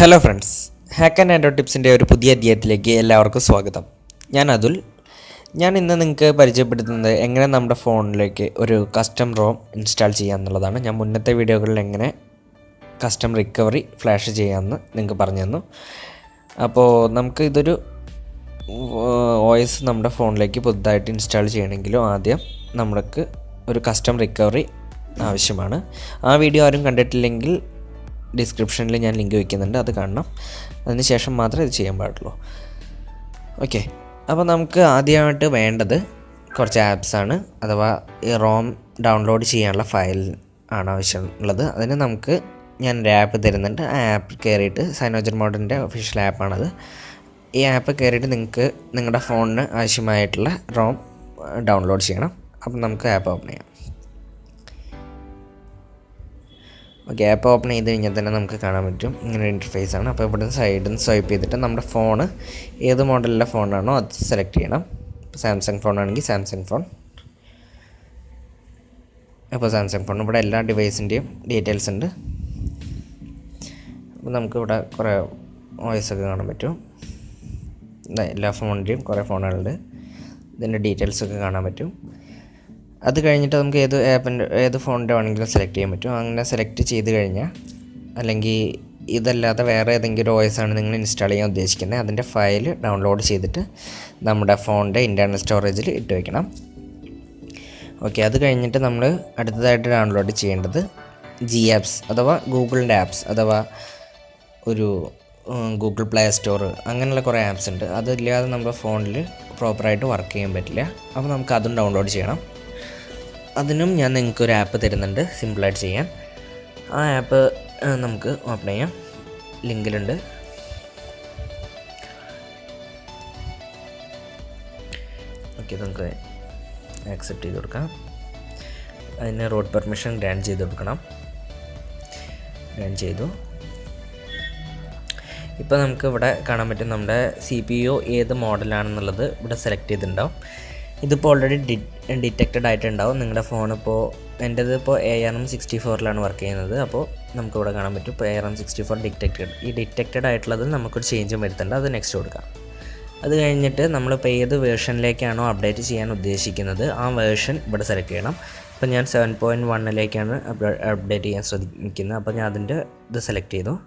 Hello friends hack and Andro ടിപ്സിന്റെ ഒരു പുതിയ അധ്യായത്തിലേക്ക് എല്ലാവർക്കും സ്വാഗതം. ഞാൻ അതുൽ. ഞാൻ ഇന്ന് നിങ്ങൾക്ക് പരിചയപ്പെടുത്തുന്നത് എങ്ങനെ നമ്മുടെ ഫോണിലേക്ക് ഒരു കസ്റ്റം റോം ഇൻസ്റ്റാൾ ചെയ്യാമെന്നുള്ളതാണ് ഞാൻ മുന്നത്തെ വീഡിയോകളിൽ എങ്ങനെ കസ്റ്റം റിക്കവറി ഫ്ലാഷ് ചെയ്യാമെന്ന് നിങ്ങൾക്ക് പറഞ്ഞു തന്നു അപ്പോൾ നമുക്ക് ഇതൊരു ഒ എസ് നമ്മുടെ ഫോണിലേക്ക് പുതുതായിട്ട് ഇൻസ്റ്റാൾ ചെയ്യണമെങ്കിലും ആദ്യം നമ്മൾക്ക് ഒരു കസ്റ്റം റിക്കവറി ആവശ്യമാണ്. ആ വീഡിയോ ആരും കണ്ടിട്ടില്ലെങ്കിൽ ഡിസ്ക്രിപ്ഷനിൽ ഞാൻ ലിങ്ക് വയ്ക്കുന്നുണ്ട് അത് കാണണം. അതിന് ശേഷം മാത്രമേ ഇത് ചെയ്യാൻ പാടുള്ളൂ. ഓക്കെ. അപ്പോൾ നമുക്ക് ആദ്യമായിട്ട് വേണ്ടത് കുറച്ച് ആപ്സാണ് അഥവാ ഈ റോം ഡൗൺലോഡ് ചെയ്യാനുള്ള ഫയൽ ആണ് ആവശ്യമുള്ളത്. അതിന് നമുക്ക് ഞാൻ ഒരു ആപ്പ് തരുന്നുണ്ട്. ആ ആപ്പ് കയറിയിട്ട് സൈനോജൻ മോഡലിന്റെ ഒഫീഷ്യൽ ആപ്പാണത് ഈ ആപ്പ് കയറിയിട്ട് നിങ്ങൾക്ക് നിങ്ങളുടെ ഫോണിന് ആവശ്യമായിട്ടുള്ള റോം ഡൗൺലോഡ് ചെയ്യണം. അപ്പം നമുക്ക് ആപ്പ് ഓപ്പൺ ചെയ്യാം. ആപ്പ് ഓപ്പൺ ചെയ്ത് കഴിഞ്ഞാൽ തന്നെ നമുക്ക് കാണാൻ പറ്റും. ഇങ്ങനെ ഇന്റർഫേസ് ആണ്. അപ്പോൾ ഇവിടെ സൈഡിൽ നിന്ന് സ്വൈപ്പ് ചെയ്തിട്ട് നമ്മുടെ ഫോൺ ഏത് മോഡലിലെ ഫോണാണോ അത് സെലക്ട് ചെയ്യണം. സാംസങ് ഫോൺ ആണെങ്കിൽ സാംസങ് ഫോൺ അപ്പോൾ സാംസങ് ഫോൺ ഇവിടെ എല്ലാ ഡിവൈസിന്റെയും ഡീറ്റെയിൽസ് ഉണ്ട്. അപ്പോൾ നമുക്കിവിടെ കുറേ വോയിസ് ഒക്കെ കാണാൻ പറ്റും. എല്ലാ ഫോണിന്റെയും കുറേ ഫോണുകളുണ്ട് ഇതിന്റെ ഡീറ്റെയിൽസ് ഒക്കെ കാണാൻ പറ്റും. അത് കഴിഞ്ഞിട്ട് നമുക്ക് ഏത് ആപ്പിന്റെ ഏത് ഫോണിന്റെ വേണമെങ്കിലും സെലക്ട് ചെയ്യാൻ പറ്റും. അങ്ങനെ സെലക്ട് ചെയ്ത് കഴിഞ്ഞാൽ അല്ലെങ്കിൽ ഇതല്ലാതെ വേറെ ഏതെങ്കിലും OS ആണ് നിങ്ങൾ ഇൻസ്റ്റാൾ ചെയ്യാൻ ഉദ്ദേശിക്കുന്നത് അതിന്റെ ഫയൽ ഡൗൺലോഡ് ചെയ്തിട്ട് നമ്മുടെ ഫോണിന്റെ ഇന്റേർണൽ സ്റ്റോറേജിൽ ഇട്ട് വയ്ക്കണം ഓക്കെ അത് കഴിഞ്ഞിട്ട് നമ്മൾ അടുത്തതായിട്ട് ഡൗൺലോഡ് ചെയ്യേണ്ടത് ജി ആപ്സ് അഥവാ ഗൂഗിളിന്റെ ആപ്സ് അഥവാ ഒരു ഗൂഗിൾ പ്ലേ സ്റ്റോർ അങ്ങനെയുള്ള കുറേ ആപ്സ് ഉണ്ട്. അതില്ലാതെ നമ്മുടെ ഫോണിൽ പ്രോപ്പറായിട്ട് വർക്ക് ചെയ്യാൻ പറ്റില്ല. അപ്പോൾ നമുക്ക് അതും ഡൗൺലോഡ് ചെയ്യണം. അതിനും ഞാൻ നിങ്ങൾക്ക് ഒരു ആപ്പ് തരുന്നുണ്ട് സിമ്പിളായിട്ട് ചെയ്യാൻ. ആ ആപ്പ് നമുക്ക് ഓപ്പൺ ചെയ്യാം. ലിങ്കിലുണ്ട്. ഓക്കെ നമുക്ക് ആക്സെപ്റ്റ് ചെയ്ത് കൊടുക്കാം. അതിന് റോഡ് പെർമിഷൻ ഗ്രാൻഡ് ചെയ്ത് കൊടുക്കണം. ഗ്രാൻഡ് ചെയ്തു. ഇപ്പോൾ നമുക്ക് ഇവിടെ കാണാൻ പറ്റും നമ്മുടെ സി പി യു ഏത് മോഡലാണെന്നുള്ളത് ഇവിടെ സെലക്ട് ചെയ്തിട്ടുണ്ടാവും. ഇതിപ്പോൾ ഓൾറെഡി ഡിറ്റക്റ്റഡ് ആയിട്ടുണ്ടാവും. നിങ്ങളുടെ ഫോൺ ഇപ്പോൾ എന്റേത് ഇപ്പോൾ എ ആർ എം സിക്സ്റ്റി ഫോറിലാണ് വർക്ക് ചെയ്യുന്നത്. അപ്പോൾ നമുക്കിവിടെ കാണാൻ പറ്റും. ഇപ്പോൾ A R M sixty four detected. ഈ ഡിറ്റക്റ്റഡ് ആയിട്ടുള്ളതിൽ നമുക്കൊരു ചേഞ്ചും വരുത്തേണ്ട. അത് നെക്സ്റ്റ് കൊടുക്കാം. അത് കഴിഞ്ഞിട്ട് നമ്മളിപ്പോൾ ഏത് വേർഷനിലേക്കാണോ അപ്ഡേറ്റ് ചെയ്യാൻ ഉദ്ദേശിക്കുന്നത് ആ വേർഷൻ ഇവിടെ സെലക്ട് ചെയ്യണം. ഇപ്പോൾ ഞാൻ സെവൻ പോയിന്റ് വണ്ണിലേക്കാണ് അപ്ഡേറ്റ് ചെയ്യാൻ ശ്രമിക്കുന്നത്. അപ്പോൾ ഞാൻ അതിന്റെ ഇത് സെലക്ട് ചെയ്തു.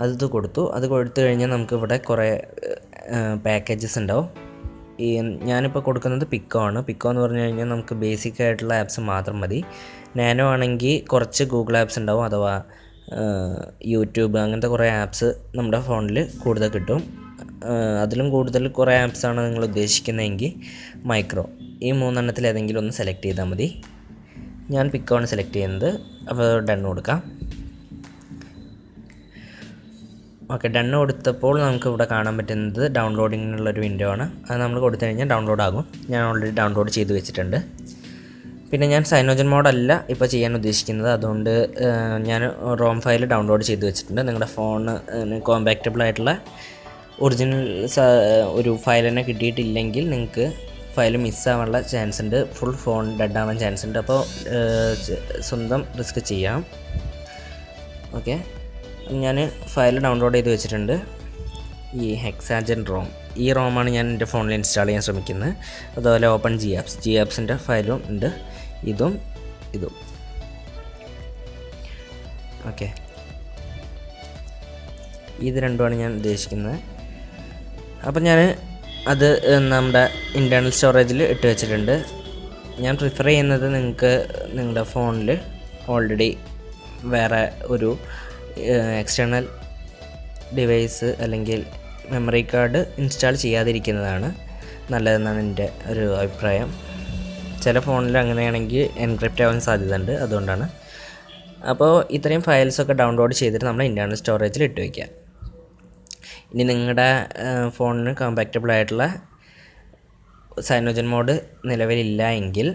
അത് കൊടുത്തു. അത് കൊടുത്തു കഴിഞ്ഞാൽ നമുക്കിവിടെ കുറേ പാക്കേജസ് ഉണ്ടാവും. ഈ ഞാനിപ്പോൾ കൊടുക്കുന്നത് പിക്കോ ആണ്. പിക്കോ എന്ന് പറഞ്ഞു കഴിഞ്ഞാൽ നമുക്ക് ബേസിക് ആയിട്ടുള്ള ആപ്സ് മാത്രം മതി. നാനോ ആണെങ്കിൽ കുറച്ച് ഗൂഗിൾ ആപ്സ് ഉണ്ടാവും അഥവാ യൂട്യൂബ് അങ്ങനത്തെ കുറേ ആപ്സ് നമ്മുടെ ഫോണിൽ കൂടുതൽ കിട്ടും. അതിലും കൂടുതൽ കുറേ ആപ്സാണ് നിങ്ങൾ ഉദ്ദേശിക്കുന്നതെങ്കിൽ മൈക്രോ ഈ മൂന്നെണ്ണത്തിൽ ഏതെങ്കിലും ഒന്ന് സെലക്ട് ചെയ്താൽ മതി. ഞാൻ പിക്കോ ആണ് സെലക്ട് ചെയ്യുന്നത്. അപ്പോൾ ഡൺ കൊടുക്കാം. ഓക്കെ ഡൺ കൊടുത്തപ്പോൾ നമുക്ക് ഇവിടെ കാണാൻ പറ്റുന്നത് ഡൗൺലോഡിങ്ങിനുള്ള ഒരു വിൻഡോ ആണ്. അത് നമ്മൾ കൊടുത്തു കഴിഞ്ഞാൽ ഡൗൺലോഡ് ആകും. ഞാൻ ഓൾറെഡി ഡൗൺലോഡ് ചെയ്ത് വെച്ചിട്ടുണ്ട്. പിന്നെ ഞാൻ സൈനോജൻ മോഡല്ല ഇപ്പോൾ ചെയ്യാൻ ഉദ്ദേശിക്കുന്നത്. അതുകൊണ്ട് ഞാൻ റോം ഫയൽ ഡൗൺലോഡ് ചെയ്ത് വെച്ചിട്ടുണ്ട്. നിങ്ങളുടെ ഫോണിന് കോമ്പാക്റ്റബിൾ ആയിട്ടുള്ള ഒറിജിനൽ ഒരു ഫയൽ തന്നെ കിട്ടിയിട്ടില്ലെങ്കിൽ നിങ്ങൾക്ക് ഫയൽ മിസ്സാവാനുള്ള ചാൻസ് ഉണ്ട്. ഫുൾ ഫോൺ ഡെഡ് ആവാൻ ചാൻസ് ഉണ്ട്. അപ്പോൾ സ്വന്തം റിസ്ക് ചെയ്യാം. ഓക്കെ. ഞാൻ ഫയൽ ഡൗൺലോഡ് ചെയ്ത് വെച്ചിട്ടുണ്ട്. ഈ ഹെക്സാജൻ റോം ഈ റോമാണ് ഞാൻ എന്റെ ഫോണിൽ ഇൻസ്റ്റാൾ ചെയ്യാൻ ശ്രമിക്കുന്നത്. അതുപോലെ ഓപ്പൺ ജി ആപ്സ് ജി ആപ്സിന്റെ ഫയലും ഉണ്ട്. ഇതും ഇതും. ഓക്കെ ഇത് രണ്ടുമാണ് ഞാൻ ഉദ്ദേശിക്കുന്നത്. അപ്പം ഞാൻ അത് നമ്മുടെ ഇന്റേർണൽ സ്റ്റോറേജിൽ ഇട്ട് വെച്ചിട്ടുണ്ട്. ഞാൻ പ്രിഫർ ചെയ്യുന്നത് നിങ്ങൾക്ക് നിങ്ങളുടെ ഫോണിൽ ഓൾറെഡി വേറെ ഒരു എക്സ്റ്റേണൽ ഡിവൈസ് അല്ലെങ്കിൽ മെമ്മറി കാർഡ് ഇൻസ്റ്റാൾ ചെയ്യാതിരിക്കുന്നതാണ് നല്ലതെന്നാണ് എന്റെ ഒരു അഭിപ്രായം. ചില ഫോണിൽ അങ്ങനെയാണെങ്കിൽ എൻക്രിപ്റ്റ് ആവാൻ സാധ്യതയുണ്ട് അതുകൊണ്ടാണ്. അപ്പോൾ ഇത്രയും ഫയൽസൊക്കെ ഡൗൺലോഡ് ചെയ്തിട്ട് നമ്മൾ ഇന്റേർണൽ സ്റ്റോറേജിൽ ഇട്ട് വയ്ക്കുക ഇനി നിങ്ങളുടെ ഫോണിന് കോമ്പാക്റ്റബിൾ ആയിട്ടുള്ള സൈനോജൻ മോഡ് നിലവിലില്ല എങ്കിൽ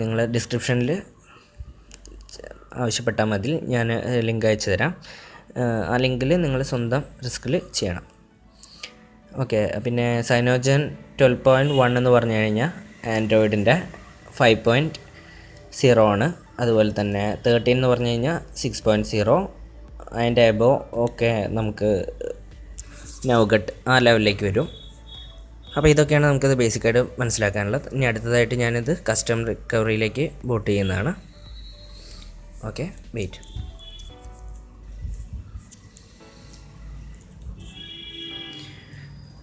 നിങ്ങൾ ഡിസ്ക്രിപ്ഷനിൽ ആവശ്യപ്പെട്ടാൽ മതി. ഞാൻ ലിങ്ക് അയച്ചു തരാം. ആ ലിങ്കിൽ നിങ്ങൾ സ്വന്തം റിസ്കിൽ ചെയ്യണം. ഓക്കെ പിന്നെ സൈനോജൻ ട്വൽവ് പോയിന്റ് വൺ എന്ന് പറഞ്ഞു കഴിഞ്ഞാൽ ആൻഡ്രോയിഡിന്റെ ഫൈവ് പോയിന്റ് സീറോ ആണ്. അതുപോലെ തന്നെ തേർട്ടീൻ എന്ന് പറഞ്ഞു കഴിഞ്ഞാൽ സിക്സ് പോയിന്റ് സീറോ അതിന്റെ എബോ ഒക്കെ നമുക്ക് നൗഗട്ട് ആ ലെവലിലേക്ക് വരും. അപ്പോൾ ഇതൊക്കെയാണ് നമുക്കത് ബേസിക്കായിട്ട് മനസ്സിലാക്കാനുള്ളത്. ഇനി അടുത്തതായിട്ട് ഞാനിത് കസ്റ്റം റിക്കവറിയിലേക്ക് ബോട്ട് ചെയ്യുന്നതാണ്. ഓക്കെ വെയിറ്റ്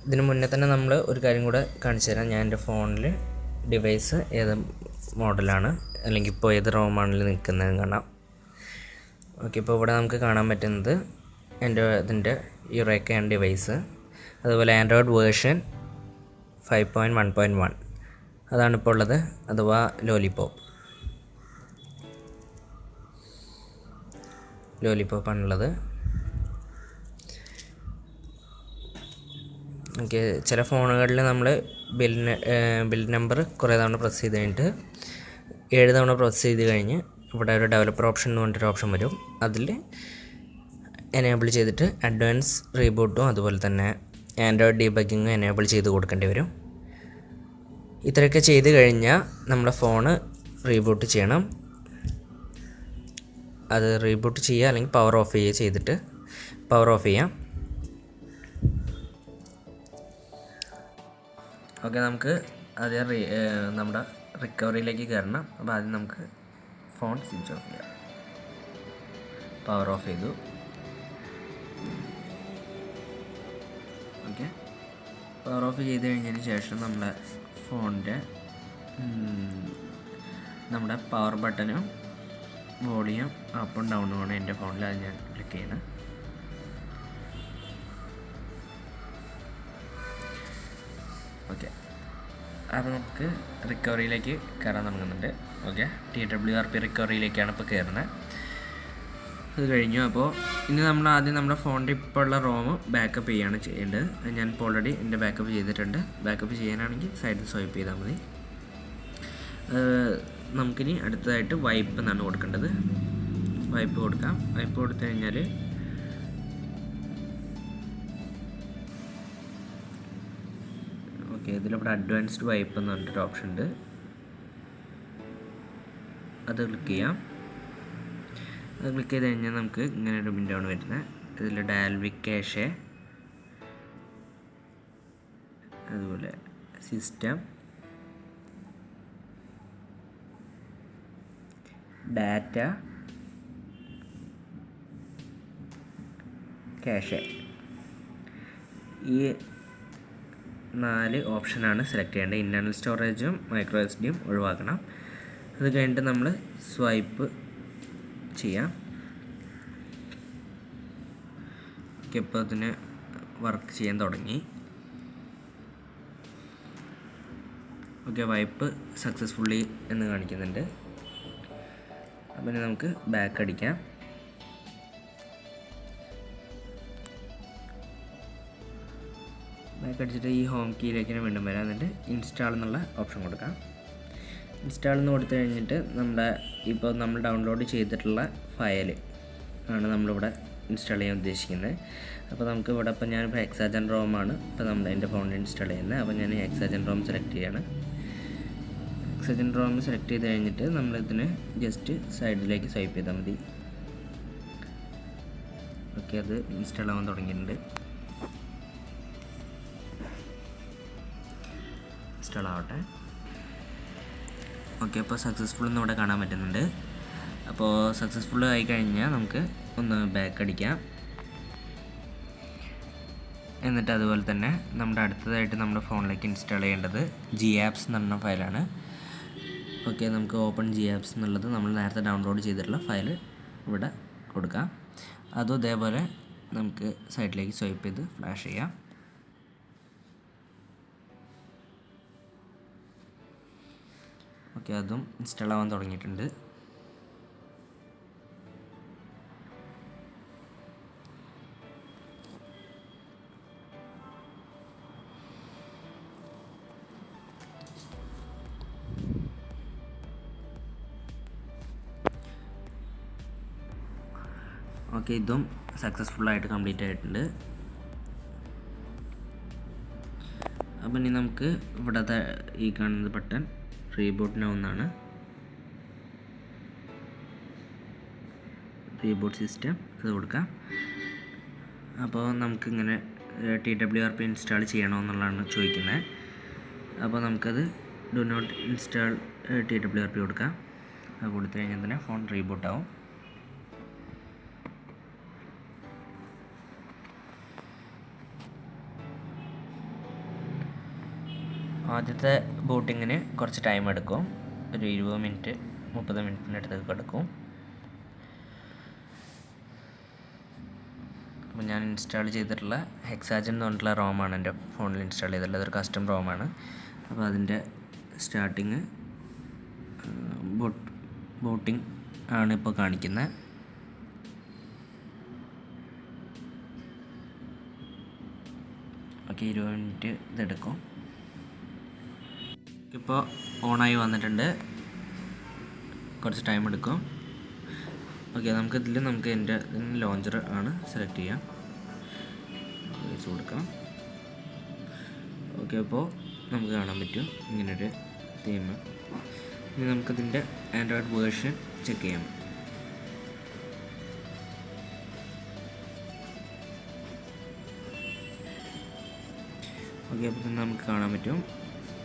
ഇതിന് മുന്നേ തന്നെ നമ്മൾ ഒരു കാര്യം കൂടെ കാണിച്ചു തരാം. ഞാൻ എന്റെ ഫോണിൽ ഡിവൈസ് ഏത് മോഡലാണ് അല്ലെങ്കിൽ ഇപ്പോൾ ഏത് റോമാണിൽ നിൽക്കുന്നതെന്ന് കാണാം. ഓക്കെ ഇപ്പോൾ ഇവിടെ നമുക്ക് കാണാൻ പറ്റുന്നത് എന്റെ ഇതിന്റെ യുറേക്കയാണ് ഡിവൈസ് അതുപോലെ Android version five point one point one അതാണ് ഇപ്പോൾ ഉള്ളത്. അഥവാ ലോലിപോപ്പ് ലോലിപോപ്പാണുള്ളത് ഓക്കെ ചില ഫോണുകളിൽ നമ്മൾ ബിൽ ബിൽ നമ്പർ കുറേ തവണ പ്രസ് ചെയ്ത് കഴിഞ്ഞിട്ട് ഏഴ് തവണ പ്രസ് ചെയ്ത് കഴിഞ്ഞ് ഇവിടെ ഒരു ഡെവലപ്പർ ഓപ്ഷൻ എന്ന് പറഞ്ഞിട്ടൊരു ഓപ്ഷൻ വരും. അതിൽ എനേബിൾ ചെയ്തിട്ട് അഡ്വാൻസ് റീബൂട്ടും അതുപോലെ തന്നെ ആൻഡ്രോയിഡ് ഡീബഗിങ്ങും എനേബിൾ ചെയ്ത് കൊടുക്കേണ്ടി വരും. ഇത്രയൊക്കെ ചെയ്ത് കഴിഞ്ഞാൽ നമ്മുടെ ഫോണ് റീബൂട്ട് ചെയ്യണം. അത് റീബൂട്ട് ചെയ്യുക അല്ലെങ്കിൽ പവർ ഓഫ് ചെയ്യുക ചെയ്തിട്ട്. പവർ ഓഫ് ചെയ്യാം. ഓക്കെ നമുക്ക് അത് നമ്മുടെ റിക്കവറിയിലേക്ക് കയറണം. അപ്പോൾ ആദ്യം നമുക്ക് ഫോൺ സ്വിച്ച് ഓഫ് ചെയ്യാം. പവർ ഓഫ് ചെയ്തു. ഓക്കെ പവർ ഓഫ് ചെയ്ത് കഴിഞ്ഞതിന് ശേഷം നമ്മുടെ ഫോണിന്റെ നമ്മുടെ പവർ ബട്ടനും വോളിയം അപ്പും ഡൗണും ആണ് എന്റെ ഫോണിൽ അത് ഞാൻ ക്ലിക്ക് ചെയ്യുന്നത് ഓക്കെ അപ്പോൾ നമുക്ക് റിക്കവറിയിലേക്ക് കയറാൻ തുടങ്ങുന്നുണ്ട്. Okay T W R P റിക്കവറിയിലേക്കാണ് ഇപ്പോൾ കയറുന്നത് അത് കഴിഞ്ഞു. അപ്പോൾ ഇനി നമ്മൾ ആദ്യം നമ്മുടെ ഫോണിന്റെ ഇപ്പോൾ ഉള്ള റോം ബാക്കപ്പ് ചെയ്യാണ് ചെയ്യേണ്ടത്. ഇപ്പോൾ ഓൾറെഡി എന്റെ ബാക്കപ്പ് ചെയ്തിട്ടുണ്ട്. ബാക്കപ്പ് ചെയ്യാനാണെങ്കിൽ സൈഡിൽ സ്വൈപ്പ് ചെയ്താൽ മതി. നമുക്കിനി അടുത്തതായിട്ട് വൈപ്പ് എന്നാണ് കൊടുക്കേണ്ടത്. വൈപ്പ് കൊടുക്കാം. വൈപ്പ് കൊടുത്തു കഴിഞ്ഞാൽ ഓക്കെ ഇതിലിവിടെ അഡ്വാൻസ്ഡ് വൈപ്പ് എന്ന് പറഞ്ഞിട്ടൊരു ഓപ്ഷൻ ഉണ്ട്. അത് ക്ലിക്ക് ചെയ്യാം. അത് ക്ലിക്ക് ചെയ്ത് കഴിഞ്ഞാൽ നമുക്ക് ഇങ്ങനെ ഒരു വിൻഡോ ആണ് വരുന്നത് ഇതിൽ ഡാൽവിക് അതുപോലെ സിസ്റ്റം ഡാറ്റ ക്യാഷ് ഈ നാല് ഓപ്ഷനാണ് സെലക്ട് ചെയ്യേണ്ടത്. ഇന്റർണൽ സ്റ്റോറേജും മൈക്രോ എസ് ഡിയും ഒഴിവാക്കണം. അത് കഴിഞ്ഞിട്ട് നമ്മൾ സ്വൈപ്പ് ചെയ്യാം. ഇപ്പോൾ അതിന് വർക്ക് ചെയ്യാൻ തുടങ്ങി. ഓക്കെ വൈപ്പ് സക്സസ്ഫുള്ളി എന്ന് കാണിക്കുന്നുണ്ട്. അപ്പം നമുക്ക് ബാക്ക് അടിക്കാം. ബാക്ക് അടിച്ചിട്ട് ഈ ഹോം കീയിലേക്ക് വീണ്ടും വരാം. എന്നിട്ട് ഇൻസ്റ്റാൾ എന്നുള്ള ഓപ്ഷൻ കൊടുക്കാം. ഇൻസ്റ്റാൾ എന്ന് കൊടുത്തു കഴിഞ്ഞിട്ട് നമ്മുടെ ഇപ്പോൾ നമ്മൾ ഡൗൺലോഡ് ചെയ്തിട്ടുള്ള ഫയൽ ആണ് നമ്മളിവിടെ ഇൻസ്റ്റാൾ ചെയ്യാൻ ഉദ്ദേശിക്കുന്നത്. അപ്പോൾ നമുക്ക് ഇവിടെ ഇപ്പോൾ ഞാനിപ്പോൾ എക്സാജൻ റോമാണ് ഇപ്പോൾ നമ്മുടെ എന്റെ ഫോണിൽ ഇൻസ്റ്റാൾ ചെയ്യുന്നത്. അപ്പോൾ ഞാൻ എക്സാജൻ റോം സെലക്ട് ചെയ്യാണ്. എക്സാജൻ റോം സെലക്ട് ചെയ്ത് കഴിഞ്ഞിട്ട് നമ്മളിതിന് ജസ്റ്റ് സൈഡിലേക്ക് സ്വൈപ്പ് ചെയ്താൽ മതി. ഓക്കെ അത് ഇൻസ്റ്റാൾ ആവാൻ തുടങ്ങിയിട്ടുണ്ട്. ഇൻസ്റ്റാൾ ആവട്ടെ. ഓക്കെ അപ്പോൾ സക്സസ്ഫുൾ എന്ന് ഇവിടെ കാണാൻ പറ്റുന്നുണ്ട്. അപ്പോൾ സക്സസ്ഫുൾ ആയി കഴിഞ്ഞാൽ നമുക്ക് ഒന്ന് ബാക്ക് അടിക്കാം. എന്നിട്ട് അതുപോലെ തന്നെ നമ്മുടെ അടുത്തതായിട്ട് നമ്മുടെ ഫോണിലേക്ക് ഇൻസ്റ്റാൾ ചെയ്യേണ്ടത് ജി ആപ്സ് എന്ന് പറഞ്ഞ ഫയലാണ് ഓക്കെ നമുക്ക് ഓപ്പൺ ജി ആപ്സ് എന്നുള്ളത് നമ്മൾ നേരത്തെ ഡൗൺലോഡ് ചെയ്തിട്ടുള്ള ഫയൽ ഇവിടെ കൊടുക്കാം. അതും ഇതേപോലെ നമുക്ക് സൈഡിലേക്ക് സ്വൈപ്പ് ചെയ്ത് ഫ്ലാഷ് ചെയ്യാം. ഓക്കെ അതും ഇൻസ്റ്റാൾ ആവാൻ തുടങ്ങിയിട്ടുണ്ട്. ഓക്കെ ഇതും സക്സസ്ഫുള്ളായിട്ട് കംപ്ലീറ്റ് ആയിട്ടുണ്ട്. അപ്പം ഇനി നമുക്ക് ഇവിടത്തെ ഈ കാണുന്നത് ബട്ടൺ റീബൂട്ട് നൗ എന്നാണ്. റീബൂട്ട് സിസ്റ്റം അത് കൊടുക്കാം. അപ്പോൾ നമുക്കിങ്ങനെ T W R P install ചെയ്യണമെന്നുള്ളതാണ് ചോദിക്കുന്നത്. അപ്പോൾ നമുക്കത് do not install T W R P കൊടുക്കാം. അത് കൊടുത്തു കഴിഞ്ഞാൽ തന്നെ ഫോൺ റീബൂട്ട് ആവും. ആദ്യത്തെ ബോട്ടിങ്ങിന് കുറച്ച് ടൈം എടുക്കും. ഒരു ഇരുപത് മിനിറ്റ് മുപ്പത് മിനിറ്റിന്റെ അടുത്തൊക്കെ എടുക്കും അപ്പോൾ ഞാൻ ഇൻസ്റ്റാൾ ചെയ്തിട്ടുള്ള ഹെക്സാജൻ എന്ന് പറഞ്ഞിട്ടുള്ള റോമാണ് എന്റെ ഫോണിൽ ഇൻസ്റ്റാൾ ചെയ്തിട്ടുള്ളത് അതൊരു കസ്റ്റം റോമാണ് അപ്പോൾ അതിന്റെ സ്റ്റാർട്ടിങ് ബോട്ട് ബോട്ടിംഗ് ആണ് ഇപ്പോൾ കാണിക്കുന്നത്. ഓക്കെ ഇരുപത് മിനിറ്റ് ഇതെടുക്കും. ഇപ്പോൾ ഓണായി വന്നിട്ടുണ്ട്. കുറച്ച് ടൈം എടുക്കും. ഓക്കെ നമുക്ക് ഇതിൽ നമുക്ക് എന്റെ ലോഞ്ചർ ആണ് സെലക്ട് ചെയ്യാം. വെച്ച് കൊടുക്കാം. ഓക്കെ അപ്പോൾ നമുക്ക് കാണാൻ പറ്റും ഇങ്ങനൊരു തീം ഇനി നമുക്കതിന്റെ ആൻഡ്രോയിഡ് വേർഷൻ ചെക്ക് ചെയ്യാം. ഓക്കെ അപ്പോൾ നമുക്ക് കാണാൻ പറ്റും.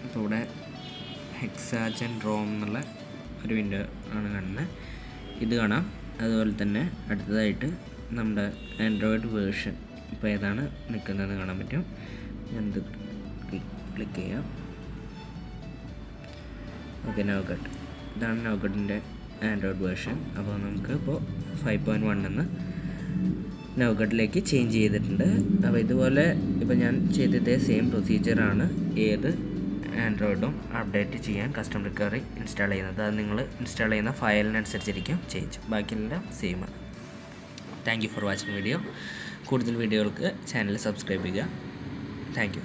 അപ്പോൾ ഇവിടെ ഹെക്സാജൻ റോം എന്നുള്ള ഒരു വിൻഡോ ആണ് കാണുന്നത് ഇത് കാണാം. അതുപോലെ തന്നെ അടുത്തതായിട്ട് നമ്മുടെ ആൻഡ്രോയിഡ് വേർഷൻ ഇപ്പോൾ ഏതാണ് നിൽക്കുന്നതെന്ന് കാണാൻ പറ്റും. ഞാൻ ക്ലിക്ക് ചെയ്യാം. ഓക്കെ നോക്കട്ട് ഇതാണ് നോക്കട്ടിന്റെ ആൻഡ്രോയിഡ് വേർഷൻ അപ്പോൾ നമുക്ക് ഇപ്പോൾ ഫൈവ് പോയിന്റ് വൺ എന്ന് നോക്കട്ടിലേക്ക് ചേഞ്ച് ചെയ്തിട്ടുണ്ട്. അപ്പോൾ ഇതുപോലെ ഇപ്പോൾ ഞാൻ ചെയ്തതേ സെയിം പ്രൊസീജിയറാണ് ഏത് ആൻഡ്രോയിഡും അപ്ഡേറ്റ് ചെയ്യാൻ കസ്റ്റം റിക്കവറി ഇൻസ്റ്റാൾ ചെയ്യുന്നത്. അത് നിങ്ങൾ ഇൻസ്റ്റാൾ ചെയ്യുന്ന ഫയലിനനുസരിച്ചിരിക്കും. ചേഞ്ച് ബാക്കിയെല്ലാം സെയിമാണ് thank you for watching video കൂടുതൽ വീഡിയോകൾക്ക് ചാനൽ സബ്സ്ക്രൈബ് ചെയ്യുക. Thank you